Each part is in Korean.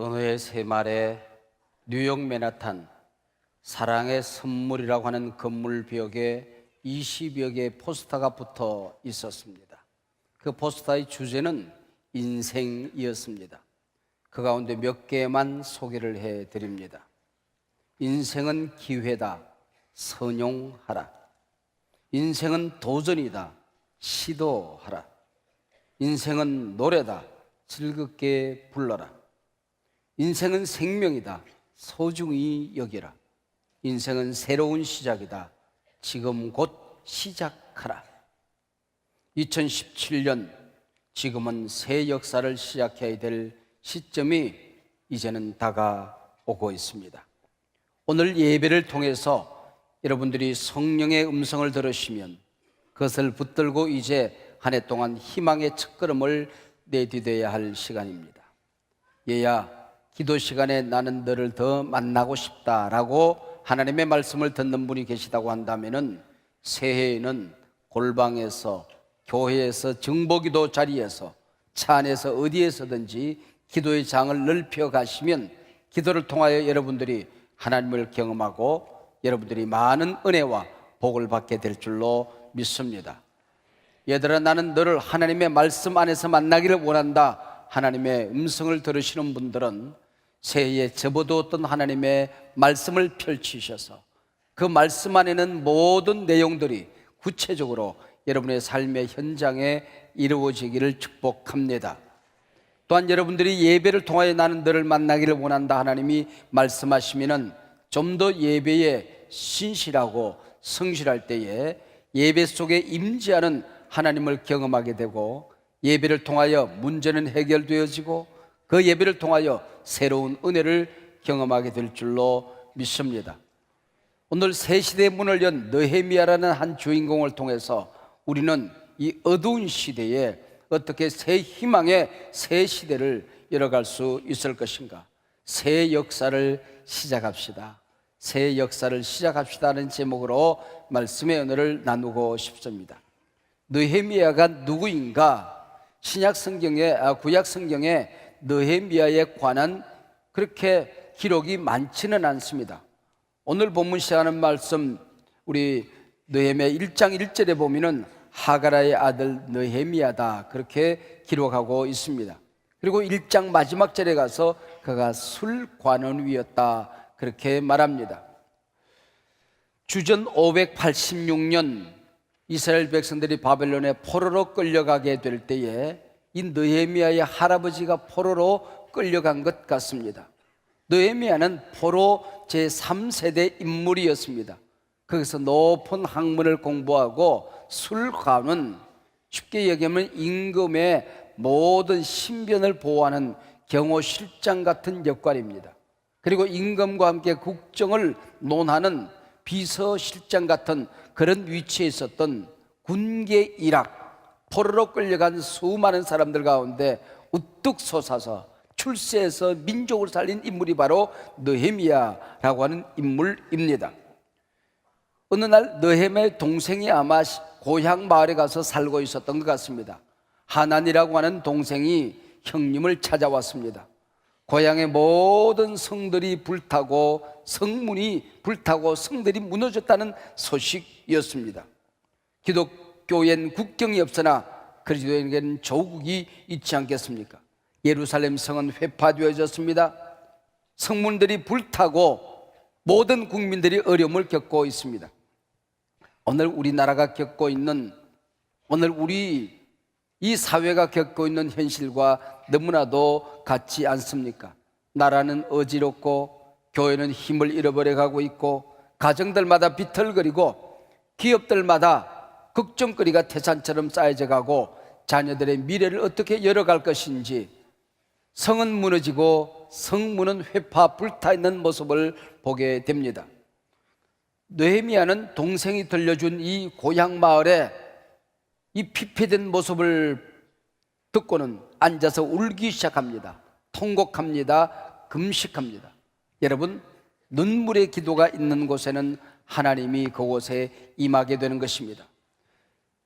은호의 세 말에 뉴욕 맨하탄 사랑의 선물이라고 하는 건물 벽에 20여 개의 포스터가 붙어 있었습니다. 그 포스터의 주제는 인생이었습니다. 그 가운데 몇 개만 소개를 해 드립니다. 인생은 기회다. 선용하라. 인생은 도전이다. 시도하라. 인생은 노래다. 즐겁게 불러라. 인생은 생명이다. 소중히 여기라. 인생은 새로운 시작이다. 지금 곧 시작하라. 2017년 지금은 새 역사를 시작해야 될 시점이 이제는 다가오고 있습니다. 오늘 예배를 통해서 여러분들이 성령의 음성을 들으시면 그것을 붙들고 이제 한 해 동안 희망의 첫걸음을 내디뎌야 할 시간입니다. 얘야, 기도 시간에 나는 너를 더 만나고 싶다라고 하나님의 말씀을 듣는 분이 계시다고 한다면은 새해에는 골방에서 교회에서 정보기도 자리에서 차 안에서 어디에서든지 기도의 장을 넓혀 가시면 기도를 통하여 여러분들이 하나님을 경험하고 여러분들이 많은 은혜와 복을 받게 될 줄로 믿습니다. 얘들아 나는 너를 하나님의 말씀 안에서 만나기를 원한다. 하나님의 음성을 들으시는 분들은 새해에 접어두었던 하나님의 말씀을 펼치셔서 그 말씀 안에는 모든 내용들이 구체적으로 여러분의 삶의 현장에 이루어지기를 축복합니다. 또한 여러분들이 예배를 통하여 나는 너를 만나기를 원한다 하나님이 말씀하시면은 좀 더 예배에 신실하고 성실할 때에 예배 속에 임재하는 하나님을 경험하게 되고 예배를 통하여 문제는 해결되어지고 그 예배를 통하여 새로운 은혜를 경험하게 될 줄로 믿습니다. 오늘 새 시대의 문을 연 느헤미야라는 한 주인공을 통해서 우리는 이 어두운 시대에 어떻게 새 희망의 새 시대를 열어갈 수 있을 것인가? 새 역사를 시작합시다. 새 역사를 시작합시다는 제목으로 말씀의 은혜를 나누고 싶습니다. 느헤미야가 누구인가? 신약 성경에 아, 구약 성경에 느헤미야에 관한 그렇게 기록이 많지는 않습니다. 오늘 본문 시작하는 말씀 우리 느헤미야 1장 1절에 보면은 하가라의 아들 느헤미야다 그렇게 기록하고 있습니다. 그리고 1장 마지막 절에 가서 그가 술관원 위였다 그렇게 말합니다. 주전 586년 이스라엘 백성들이 바벨론에 포로로 끌려가게 될 때에 이 느헤미야의 할아버지가 포로로 끌려간 것 같습니다. 느헤미야는 포로 제3세대 인물이었습니다. 거기서 높은 학문을 공부하고 술관은 쉽게 얘기하면 임금의 모든 신변을 보호하는 경호실장 같은 역할입니다. 그리고 임금과 함께 국정을 논하는 비서실장 같은 그런 위치에 있었던 군계 일학, 포로로 끌려간 수많은 사람들 가운데 우뚝 솟아서 출세해서 민족을 살린 인물이 바로 느헤미야라고 하는 인물입니다. 어느 날 느헤미야의 동생이 아마 고향 마을에 가서 살고 있었던 것 같습니다. 하난이라고 하는 동생이 형님을 찾아왔습니다. 고향의 모든 성들이 불타고 성문이 불타고 성들이 무너졌다는 소식이었습니다. 기독교엔 국경이 없으나 그리스도에게는 조국이 있지 않겠습니까? 예루살렘 성은 회파되어졌습니다. 성문들이 불타고 모든 국민들이 어려움을 겪고 있습니다. 오늘 우리나라가 겪고 있는 오늘 우리 이 사회가 겪고 있는 현실과 너무나도 같지 않습니까? 나라는 어지럽고 교회는 힘을 잃어버려 가고 있고 가정들마다 비틀거리고 기업들마다 걱정거리가 태산처럼 쌓여져 가고 자녀들의 미래를 어떻게 열어갈 것인지 성은 무너지고 성문은 회파 불타 있는 모습을 보게 됩니다. 느헤미야는 동생이 들려준 이 고향 마을에 이 피폐된 모습을 듣고는 앉아서 울기 시작합니다. 통곡합니다. 금식합니다. 여러분, 눈물의 기도가 있는 곳에는 하나님이 그곳에 임하게 되는 것입니다.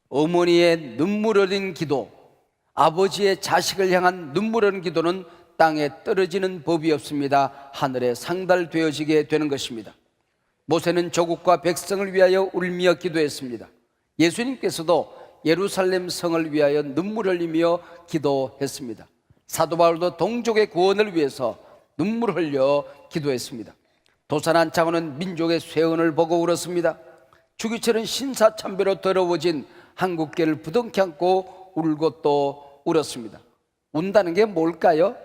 어머니의 눈물 어린 기도, 아버지의 자식을 향한 눈물 어린 기도는 땅에 떨어지는 법이 없습니다. 하늘에 상달되어지게 되는 것입니다. 모세는 조국과 백성을 위하여 울며 기도했습니다. 예수님께서도 예루살렘 성을 위하여 눈물 흘리며 기도했습니다. 사도 바울도 동족의 구원을 위해서 눈물 흘려 기도했습니다. 도산한 장원은 민족의 쇠언을 보고 울었습니다. 주기철은 신사참배로 더러워진 한국계를 부둥켜 안고 울고 또 울었습니다. 운다는 게 뭘까요?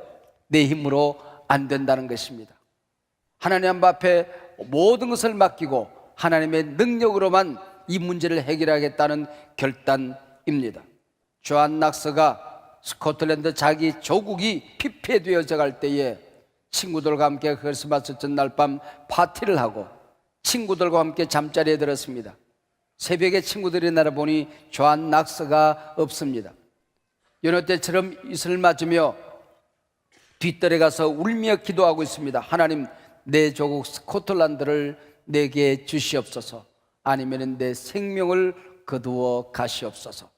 내 힘으로 안 된다는 것입니다. 하나님 앞에 모든 것을 맡기고 하나님의 능력으로만 이 문제를 해결하겠다는 결단입니다. 조한 낙서가 스코틀랜드 자기 조국이 피폐되어져 갈 때에 친구들과 함께 크리스마스 전날 밤 파티를 하고 친구들과 함께 잠자리에 들었습니다. 새벽에 친구들이 날아보니 조한 낙서가 없습니다. 여느 때처럼 이슬 맞으며 뒷뜰에 가서 울며 기도하고 있습니다. 하나님, 내 조국 스코틀란드를 내게 주시옵소서. 아니면 내 생명을 거두어 가시옵소서.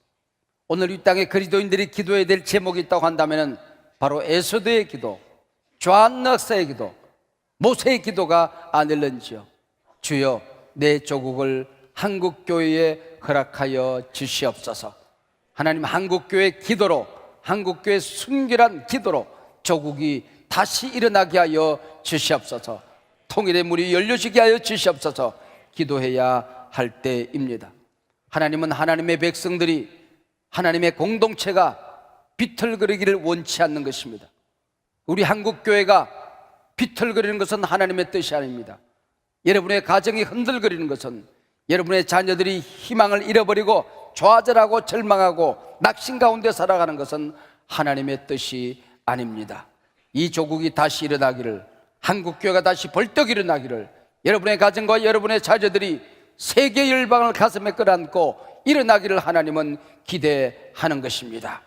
오늘 이 땅에 그리스도인들이 기도해야 될 제목이 있다고 한다면 바로 에소드의 기도, 조한낙사의 기도, 모세의 기도가 아닐런지요. 주여, 내 조국을 한국 교회에 허락하여 주시옵소서. 하나님 한국 교회 기도로 한국 교회 순결한 기도로 조국이 다시 일어나게 하여 주시옵소서. 통일의 문이 열려지게 하여 주시옵소서. 기도해야 할 때입니다. 하나님은 하나님의 백성들이 하나님의 공동체가 비틀거리기를 원치 않는 것입니다. 우리 한국 교회가 비틀거리는 것은 하나님의 뜻이 아닙니다. 여러분의 가정이 흔들거리는 것은 여러분의 자녀들이 희망을 잃어버리고 좌절하고 절망하고 낙심 가운데 살아가는 것은 하나님의 뜻이 아닙니다. 이 조국이 다시 일어나기를 한국 교회가 다시 벌떡 일어나기를 여러분의 가정과 여러분의 자녀들이 세계 열방을 가슴에 끌어안고 일어나기를 하나님은 기대하는 것입니다.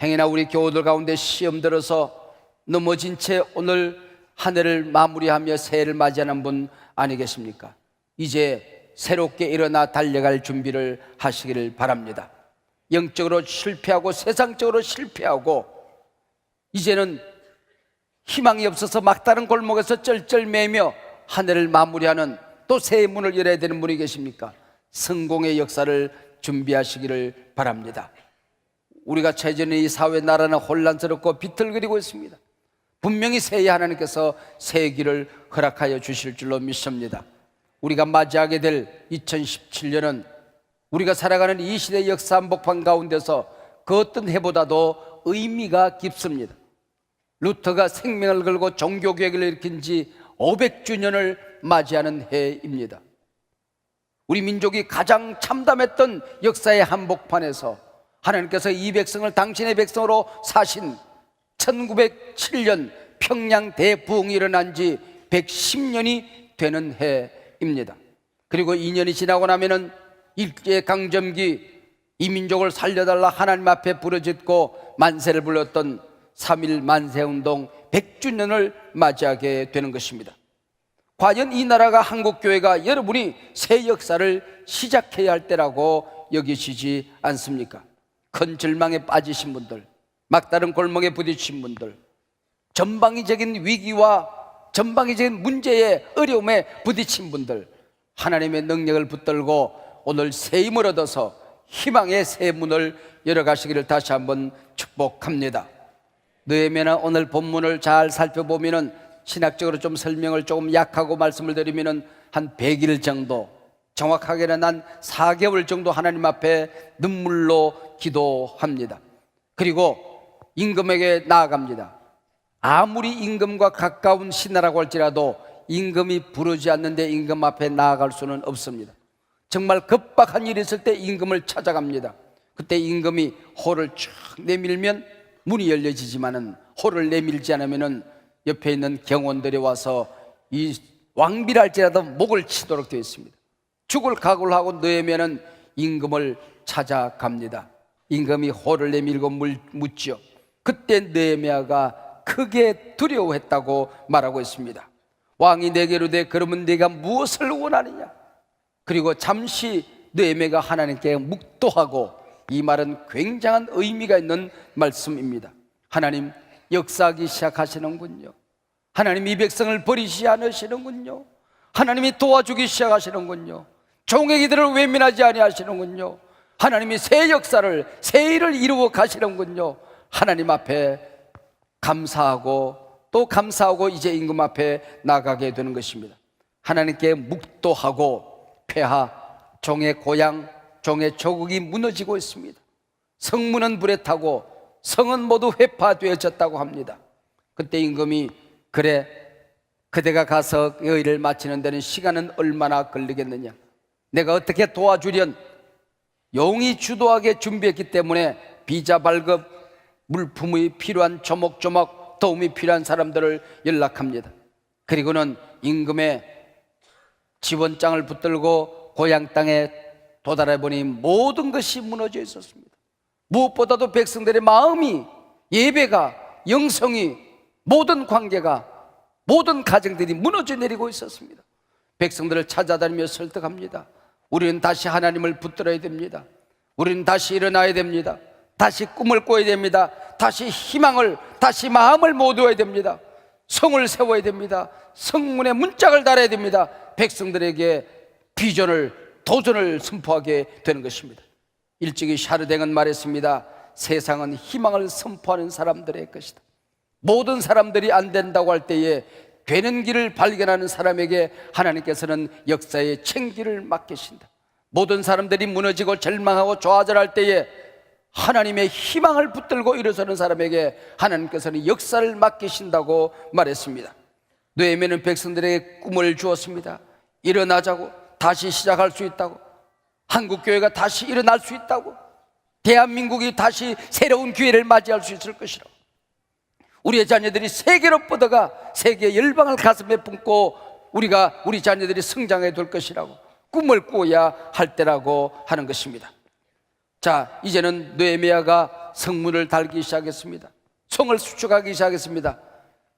행여나 우리 교우들 가운데 시험 들어서 넘어진 채 오늘 한 해를 마무리하며 새해를 맞이하는 분 아니겠습니까? 이제 새롭게 일어나 달려갈 준비를 하시기를 바랍니다. 영적으로 실패하고 세상적으로 실패하고 이제는 희망이 없어서 막다른 골목에서 쩔쩔매며 한 해를 마무리하는 또 새해 문을 열어야 되는 분이 계십니까? 성공의 역사를 준비하시기를 바랍니다. 우리가 최전에 이 사회 나라는 혼란스럽고 비틀거리고 있습니다. 분명히 새해 하나님께서 새 길을 허락하여 주실 줄로 믿습니다. 우리가 맞이하게 될 2017년은 우리가 살아가는 이 시대 역사 한복판 가운데서 그 어떤 해보다도 의미가 깊습니다. 루터가 생명을 걸고 종교개혁을 일으킨 지 500주년을 맞이하는 해입니다. 우리 민족이 가장 참담했던 역사의 한복판에서 하나님께서 이 백성을 당신의 백성으로 사신 1907년 평양 대부흥이 일어난 지 110년이 되는 해입니다. 그리고 2년이 지나고 나면은 일제 강점기 이 민족을 살려달라 하나님 앞에 부르짖고 만세를 불렀던 3일 만세 운동 100주년을 맞이하게 되는 것입니다. 과연 이 나라가 한국교회가 여러분이 새 역사를 시작해야 할 때라고 여기시지 않습니까? 큰 절망에 빠지신 분들, 막다른 골목에 부딪힌 분들, 전방위적인 위기와 전방위적인 문제에 어려움에 부딪힌 분들, 하나님의 능력을 붙들고 오늘 새 힘을 얻어서 희망의 새 문을 열어가시기를 다시 한번 축복합니다. 느헤미야 오늘 본문을 잘 살펴보면은 신학적으로 좀 설명을 조금 약하고 말씀을 드리면은 한 100일 정도 정확하게는 한 4개월 정도 하나님 앞에 눈물로 기도합니다. 그리고 임금에게 나아갑니다. 아무리 임금과 가까운 신하라고 할지라도 임금이 부르지 않는데 임금 앞에 나아갈 수는 없습니다. 정말 급박한 일이 있을 때 임금을 찾아갑니다. 그때 임금이 호를 쭉 내밀면 문이 열려지지만은 호를 내밀지 않으면은 옆에 있는 경원들이 와서 이 왕비랄지라도 목을 치도록 되어 있습니다. 죽을 각오를 하고 느에면은 임금을 찾아갑니다. 임금이 호를 내밀고 물, 묻죠. 그때 느헤미야가 크게 두려워했다고 말하고 있습니다. 왕이 내게로 돼 그러면 네가 무엇을 원하느냐? 그리고 잠시 느헤미야가 하나님께 묵도하고 이 말은 굉장한 의미가 있는 말씀입니다. 하나님, 역사하기 시작하시는군요. 하나님 이 백성을 버리시 않으시는군요. 하나님이 도와주기 시작하시는군요. 종의 기들을 외면하지 아니하시는군요. 하나님이 새 역사를 새 일을 이루어 가시는군요. 하나님 앞에 감사하고 또 감사하고 이제 임금 앞에 나가게 되는 것입니다. 하나님께 묵도하고 폐하 종의 고향 종의 조국이 무너지고 있습니다. 성문은 불에 타고 성은 모두 회파되어졌다고 합니다. 그때 임금이 그래 그대가 가서 그 일을 마치는 데는 시간은 얼마나 걸리겠느냐 내가 어떻게 도와주련 용이 주도하게 준비했기 때문에 비자 발급 물품이 필요한 조목조목 도움이 필요한 사람들을 연락합니다. 그리고는 임금의 지원장을 붙들고 고향 땅에 도달해 보니 모든 것이 무너져 있었습니다. 무엇보다도 백성들의 마음이 예배가 영성이 모든 관계가 모든 가정들이 무너져 내리고 있었습니다. 백성들을 찾아다니며 설득합니다. 우리는 다시 하나님을 붙들어야 됩니다. 우리는 다시 일어나야 됩니다. 다시 꿈을 꿔야 됩니다. 다시 희망을, 다시 마음을 모두어야 됩니다. 성을 세워야 됩니다. 성문에 문짝을 달아야 됩니다. 백성들에게 비전을, 도전을 선포하게 되는 것입니다. 일찍이 샤르댕은 말했습니다. 세상은 희망을 선포하는 사람들의 것이다. 모든 사람들이 안 된다고 할 때에 되는 길을 발견하는 사람에게 하나님께서는 역사의 챙기를 맡기신다. 모든 사람들이 무너지고 절망하고 좌절할 때에 하나님의 희망을 붙들고 일어서는 사람에게 하나님께서는 역사를 맡기신다고 말했습니다. 뇌에는 백성들에게 꿈을 주었습니다. 일어나자고 다시 시작할 수 있다고 한국 교회가 다시 일어날 수 있다고 대한민국이 다시 새로운 기회를 맞이할 수 있을 것이라고 우리의 자녀들이 세계로 뻗어가 세계 열방을 가슴에 품고 우리가 우리 자녀들이 성장해 될 것이라고 꿈을 꾸어야 할 때라고 하는 것입니다. 자, 이제는 느헤미야가 성문을 달기 시작했습니다. 성을 수축하기 시작했습니다.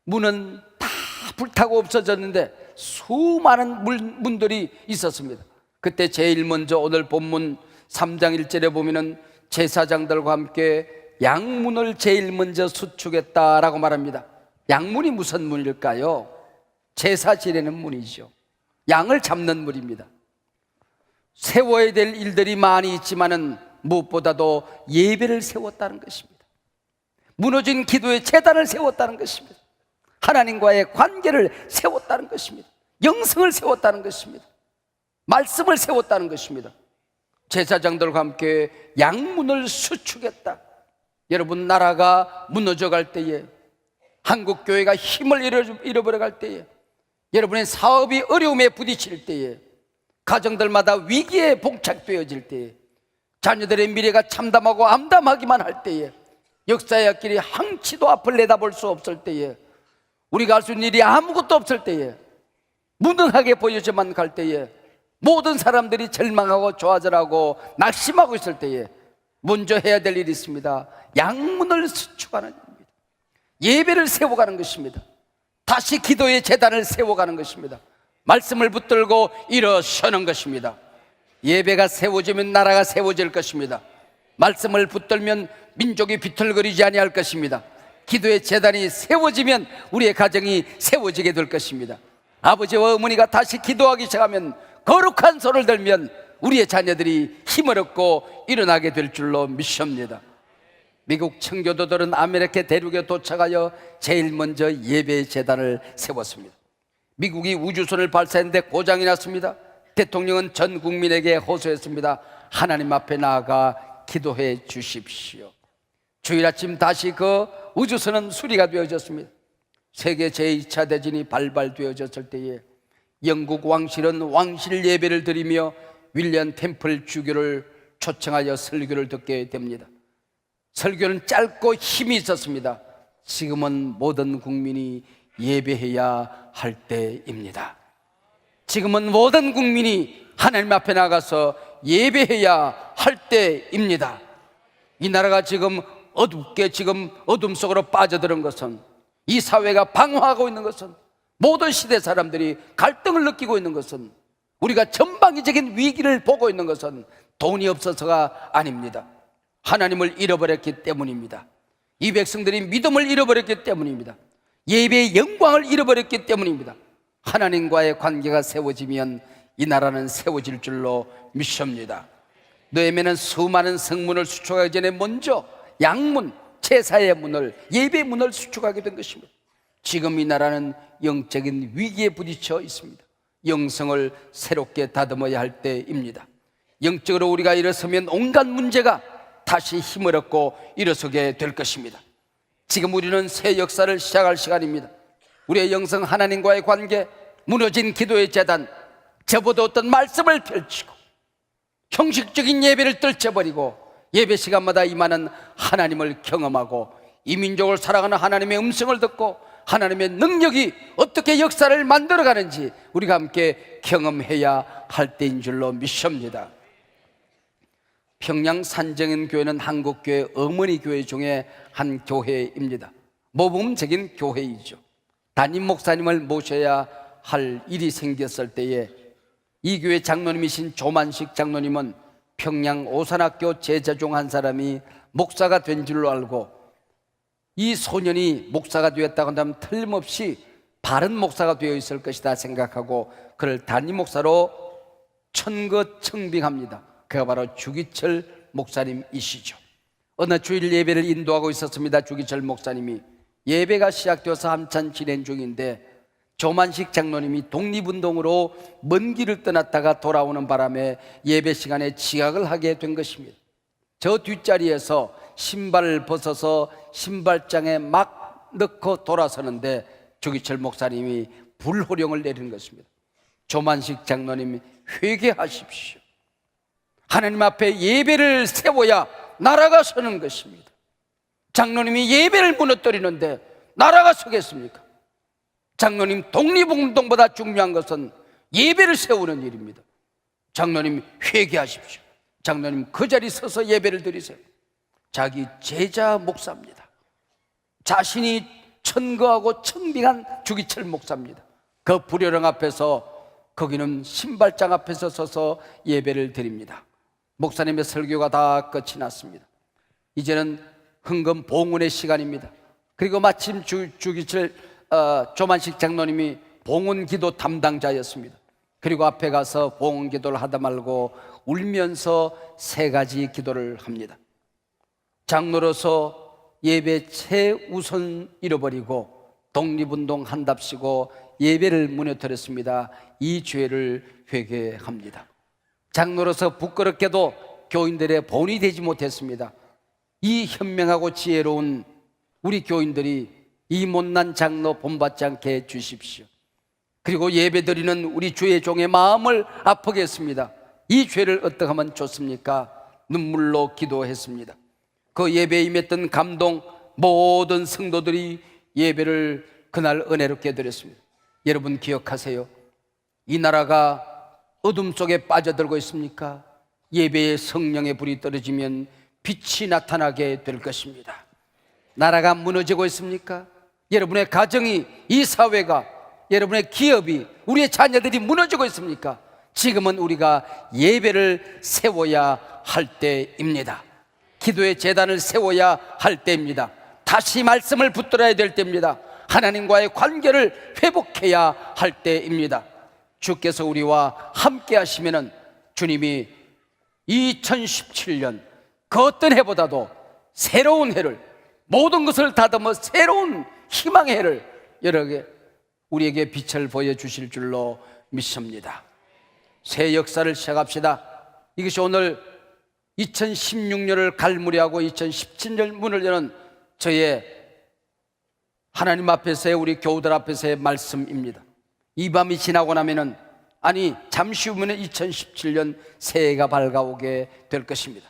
문은 다 불타고 없어졌는데 수많은 문, 문들이 있었습니다. 그때 제일 먼저 오늘 본문 3장 1절에 보면은 제사장들과 함께 양문을 제일 먼저 수축했다라고 말합니다. 양문이 무슨 문일까요? 제사 지내는 문이죠. 양을 잡는 문입니다. 세워야 될 일들이 많이 있지만은 무엇보다도 예배를 세웠다는 것입니다. 무너진 기도의 재단을 세웠다는 것입니다. 하나님과의 관계를 세웠다는 것입니다. 영성을 세웠다는 것입니다. 말씀을 세웠다는 것입니다. 제사장들과 함께 양문을 수축했다. 여러분 나라가 무너져 갈 때에 한국 교회가 힘을 잃어버려 갈 때에 여러분의 사업이 어려움에 부딪힐 때에 가정들마다 위기에 봉착되어질 때에 자녀들의 미래가 참담하고 암담하기만 할 때에 역사의 앞길이 항치도 앞을 내다볼 수 없을 때에 우리가 할 수 있는 일이 아무것도 없을 때에 무능하게 보여져만 갈 때에 모든 사람들이 절망하고 좌절하고 낙심하고 있을 때에 먼저 해야 될 일이 있습니다. 양문을 수축하는 일입니다. 예배를 세워가는 것입니다. 다시 기도의 재단을 세워가는 것입니다. 말씀을 붙들고 일어서는 것입니다. 예배가 세워지면 나라가 세워질 것입니다. 말씀을 붙들면 민족이 비틀거리지 아니할 것입니다. 기도의 재단이 세워지면 우리의 가정이 세워지게 될 것입니다. 아버지와 어머니가 다시 기도하기 시작하면 거룩한 손을 들면 우리의 자녀들이 힘을 얻고 일어나게 될 줄로 믿습니다. 미국 청교도들은 아메리카 대륙에 도착하여 제일 먼저 예배 재단을 세웠습니다. 미국이 우주선을 발사했는데 고장이 났습니다. 대통령은 전 국민에게 호소했습니다. 하나님 앞에 나아가 기도해 주십시오. 주일 아침 다시 그 우주선은 수리가 되어졌습니다. 세계 제2차 대전이 발발되어졌을 때에 영국 왕실은 왕실 예배를 드리며 윌리엄 템플 주교를 초청하여 설교를 듣게 됩니다. 설교는 짧고 힘이 있었습니다. 지금은 모든 국민이 예배해야 할 때입니다. 지금은 모든 국민이 하나님 앞에 나가서 예배해야 할 때입니다. 이 나라가 지금 어둡게 지금 어둠 속으로 빠져드는 것은 이 사회가 방황하고 있는 것은 모든 시대 사람들이 갈등을 느끼고 있는 것은 우리가 전방위적인 위기를 보고 있는 것은 돈이 없어서가 아닙니다. 하나님을 잃어버렸기 때문입니다. 이 백성들이 믿음을 잃어버렸기 때문입니다. 예배의 영광을 잃어버렸기 때문입니다. 하나님과의 관계가 세워지면 이 나라는 세워질 줄로 믿습니다. 너에게는 수많은 성문을 수축하기 전에 먼저 양문, 제사의 문을, 예배 문을 수축하게 된 것입니다. 지금 이 나라는 영적인 위기에 부딪혀 있습니다. 영성을 새롭게 다듬어야 할 때입니다. 영적으로 우리가 일어서면 온갖 문제가 다시 힘을 얻고 일어서게 될 것입니다. 지금 우리는 새 역사를 시작할 시간입니다. 우리의 영성 하나님과의 관계, 무너진 기도의 재단, 접어두었던 말씀을 펼치고 형식적인 예배를 떨쳐버리고 예배 시간마다 임하는 하나님을 경험하고 이 민족을 사랑하는 하나님의 음성을 듣고 하나님의 능력이 어떻게 역사를 만들어가는지 우리가 함께 경험해야 할 때인 줄로 믿습니다. 평양 산정인 교회는 한국 교회 어머니 교회 중에 한 교회입니다. 모범적인 교회이죠. 담임 목사님을 모셔야 할 일이 생겼을 때에 이 교회 장로님이신 조만식 장로님은 평양 오산학교 제자 중 한 사람이 목사가 된 줄로 알고 이 소년이 목사가 되었다고 한다면 틀림없이 바른 목사가 되어 있을 것이다 생각하고 그를 담임 목사로 천거 청빙합니다. 그가 바로 주기철 목사님이시죠. 어느 주일 예배를 인도하고 있었습니다. 주기철 목사님이 예배가 시작되어서 한참 진행 중인데 조만식 장로님이 독립운동으로 먼 길을 떠났다가 돌아오는 바람에 예배 시간에 지각을 하게 된 것입니다. 저 뒷자리에서 신발을 벗어서 신발장에 막 넣고 돌아서는데 주기철 목사님이 불호령을 내리는 것입니다. 조만식 장로님이 회개하십시오. 하나님 앞에 예배를 세워야 나라가 서는 것입니다. 장로님이 예배를 무너뜨리는데 나라가 서겠습니까? 장로님 독립운동보다 중요한 것은 예배를 세우는 일입니다. 장로님 회개하십시오. 장로님 그 자리 서서 예배를 드리세요. 자기 제자 목사입니다. 자신이 천거하고 청빙한 주기철 목사입니다. 그 불효령 앞에서 거기는 신발장 앞에서 서서 예배를 드립니다. 목사님의 설교가 다 끝이 났습니다. 이제는 흥금 봉헌의 시간입니다. 그리고 마침 주, 주기철 어, 조만식 장로님이 봉헌 기도 담당자였습니다. 그리고 앞에 가서 봉헌 기도를 하다 말고 울면서 세 가지 기도를 합니다. 장로로서 예배 최우선 잃어버리고 독립운동 한답시고 예배를 무너뜨렸습니다. 이 죄를 회개합니다. 장로로서 부끄럽게도 교인들의 본이 되지 못했습니다. 이 현명하고 지혜로운 우리 교인들이 이 못난 장로 본받지 않게 해 주십시오. 그리고 예배 드리는 우리 주의 종의 마음을 아프게 했습니다. 이 죄를 어떻게 하면 좋습니까? 눈물로 기도했습니다. 그 예배에 임했던 감동 모든 성도들이 예배를 그날 은혜롭게 드렸습니다. 여러분 기억하세요. 이 나라가 어둠 속에 빠져들고 있습니까? 예배에 성령의 불이 떨어지면 빛이 나타나게 될 것입니다. 나라가 무너지고 있습니까? 여러분의 가정이, 이 사회가, 여러분의 기업이, 우리의 자녀들이 무너지고 있습니까? 지금은 우리가 예배를 세워야 할 때입니다. 기도의 재단을 세워야 할 때입니다. 다시 말씀을 붙들어야 될 때입니다. 하나님과의 관계를 회복해야 할 때입니다. 주께서 우리와 함께 하시면은 주님이 2017년 그 어떤 해보다도 새로운 해를 모든 것을 다듬어 새로운 희망의 해를 여러게 우리에게 빛을 보여 주실 줄로 믿습니다. 새 역사를 시작합시다. 이것이 오늘 2016년을 갈무리하고 2017년 문을 여는 저의 하나님 앞에서의 우리 교우들 앞에서의 말씀입니다. 이 밤이 지나고 나면은 아니 잠시 후면 2017년 새해가 밝아오게 될 것입니다.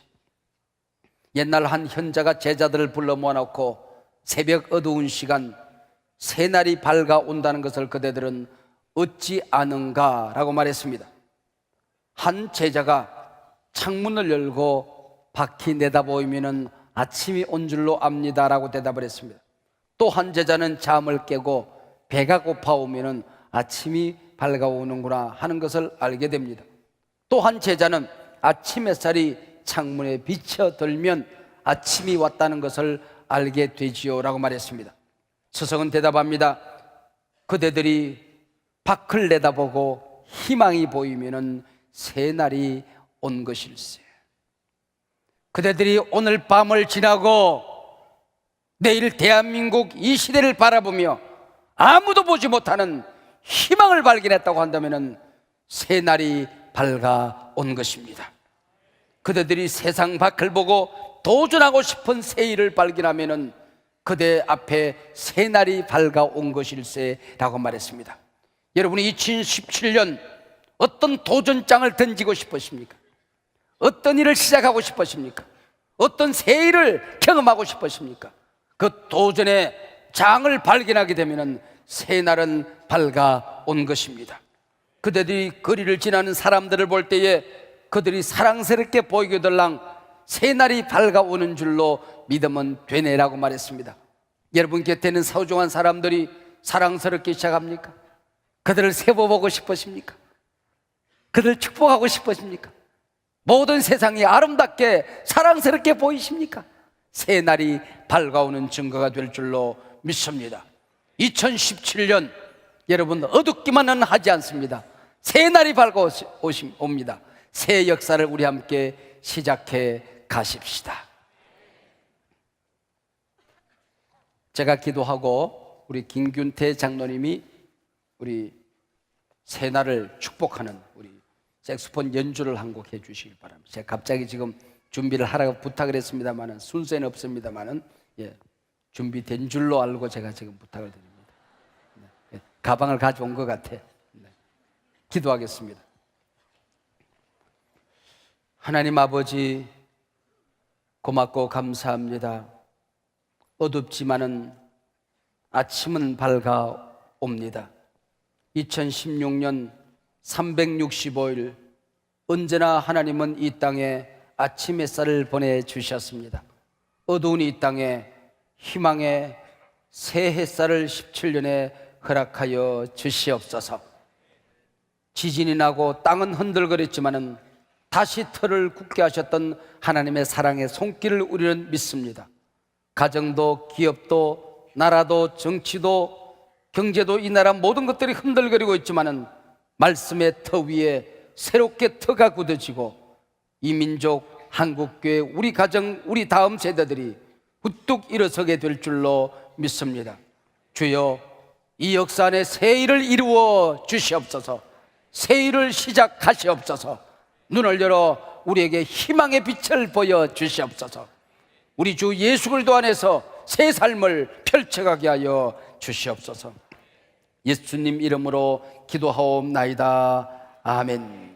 옛날 한 현자가 제자들을 불러 모아놓고 새벽 어두운 시간 새날이 밝아온다는 것을 그대들은 어찌 아는가라고 말했습니다. 한 제자가 창문을 열고 밖이 내다보이면 아침이 온 줄로 압니다라고 대답을 했습니다. 또 한 제자는 잠을 깨고 배가 고파오면 아침이 밝아오는구나 하는 것을 알게 됩니다. 또 한 제자는 아침 햇살이 창문에 비쳐 들면 아침이 왔다는 것을 알게 되지요 라고 말했습니다. 서성은 대답합니다. 그대들이 밖을 내다보고 희망이 보이면은 새 날이 온 것일세. 그대들이 오늘 밤을 지나고 내일 대한민국 이 시대를 바라보며 아무도 보지 못하는 희망을 발견했다고 한다면은 새 날이 밝아온 것입니다. 그대들이 세상 밖을 보고 도전하고 싶은 새 일을 발견하면은 그대 앞에 새 날이 밝아온 것일세라고 말했습니다. 여러분이 2017년 어떤 도전장을 던지고 싶으십니까? 어떤 일을 시작하고 싶으십니까? 어떤 새 일을 경험하고 싶으십니까? 그 도전의 장을 발견하게 되면은 새 날은 밝아온 것입니다. 그들이 거리를 지나는 사람들을 볼 때에 그들이 사랑스럽게 보이게 될랑 새 날이 밝아오는 줄로 믿으면 되네라고 말했습니다. 여러분 곁에는 소중한 사람들이 사랑스럽게 시작합니까? 그들을 세워보고 싶으십니까? 그들 축복하고 싶으십니까? 모든 세상이 아름답게 사랑스럽게 보이십니까? 새 날이 밝아오는 증거가 될 줄로 믿습니다. 2017년 여러분 어둡기만은 하지 않습니다. 새 날이 밝아옵니다. 새 역사를 우리 함께 시작해 가십시다. 제가 기도하고 우리 김균태 장로님이 우리 새 날을 축복하는 우리 색소폰 연주를 한 곡 해주시길 바랍니다. 제가 갑자기 지금 준비를 하라고 부탁을 했습니다만은 순서는 없습니다만은 예, 준비된 줄로 알고 제가 지금 부탁을 드립니다. 네, 예, 가방을 가져온 것 같아. 네, 기도하겠습니다. 하나님 아버지 고맙고 감사합니다. 어둡지만은 아침은 밝아옵니다. 2016년 365일 언제나 하나님은 이 땅에 아침 햇살을 보내주셨습니다. 어두운 이 땅에 희망의 새 햇살을 17년에 허락하여 주시옵소서. 지진이 나고 땅은 흔들거렸지만은 다시 털을 굳게 하셨던 하나님의 사랑의 손길을 우리는 믿습니다. 가정도 기업도 나라도 정치도 경제도 이 나라 모든 것들이 흔들거리고 있지만은 말씀의 터 위에 새롭게 터가 굳어지고 이 민족 한국교회 우리 가정 우리 다음 세대들이 우뚝 일어서게 될 줄로 믿습니다. 주여 이 역사 안에 새 일을 이루어 주시옵소서. 새 일을 시작하시옵소서. 눈을 열어 우리에게 희망의 빛을 보여 주시옵소서. 우리 주 예수 그리스도 안에서 새 삶을 펼쳐가게 하여 주시옵소서. 예수님 이름으로 기도하옵나이다. 아멘.